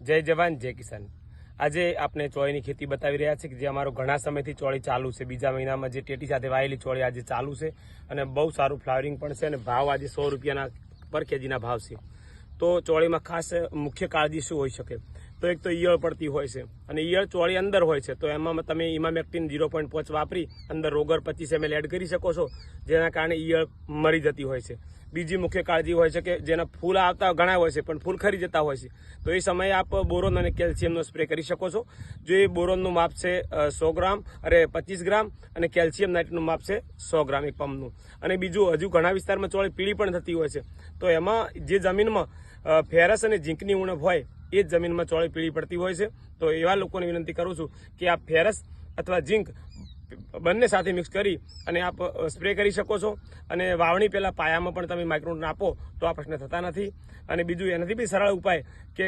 જય જવાન, જય કિસાન. આજે આપણે ચોળીની ખેતી બતાવી રહ્યા છે કે જે અમારો ઘણા સમયથી ચોળી ચાલુ છે. બીજા મહિનામાં જે ટેટી સાથે વાયેલી ચોળી આજે ચાલુ છે અને બહુ સારું ફ્લાવરિંગ પણ છે અને ભાવ આજે સો રૂપિયાના પર કેજીના ભાવ છે. તો ચોળીમાં ખાસ મુખ્ય કાળજી શું હોઈ શકે? તો એક તો ઈયળ પડતી હોય છે અને ઈયળ ચોળી અંદર હોય છે. તો એમાં તમે ઇમામેક્ટિન ઝીરો પોઈન્ટ પાંચ વાપરી, અંદર રોગર પચીસ એમએલ એડ કરી શકો છો, જેના કારણે ઈયળ મરી જતી હોય છે. બીજી મુખ્ય કાળજી હોય છે કે જેના ફૂલ આવતા ઘણા હોય છે, પણ ફૂલ ખરી જતા હોય છે. તો એ સમયે આપ બોરોન અને કેલ્શિયમનો સ્પ્રે કરી શકો છો. જો એ બોરોનનું માપ છે સો ગ્રામ, અરે પચીસ ગ્રામ અને કેલ્શિયમ નાઇટનું માપ છે સો ગ્રામ એક પંપનું. અને બીજું હજુ ઘણા વિસ્તારમાં ચોળી પીળી પણ થતી હોય છે. તો એમાં જે જમીનમાં ફેરસ અને ઝીંકની ઉણપ હોય, એ જ જમીનમાં ચોળી પીળી પડતી હોય છે. તો એવા લોકોને વિનંતી કરું છું કે આ ફેરસ અથવા ઝીંક બંને સાથે મિક્સ કરી અને આપ સ્પ્રે કરી શકો છો. અને વાવણી પહેલાં પાયામાં પણ તમે માઇક્રોન આપો તો આ પ્રશ્ન થતા નથી. અને બીજું એનાથી બી સરળ ઉપાય કે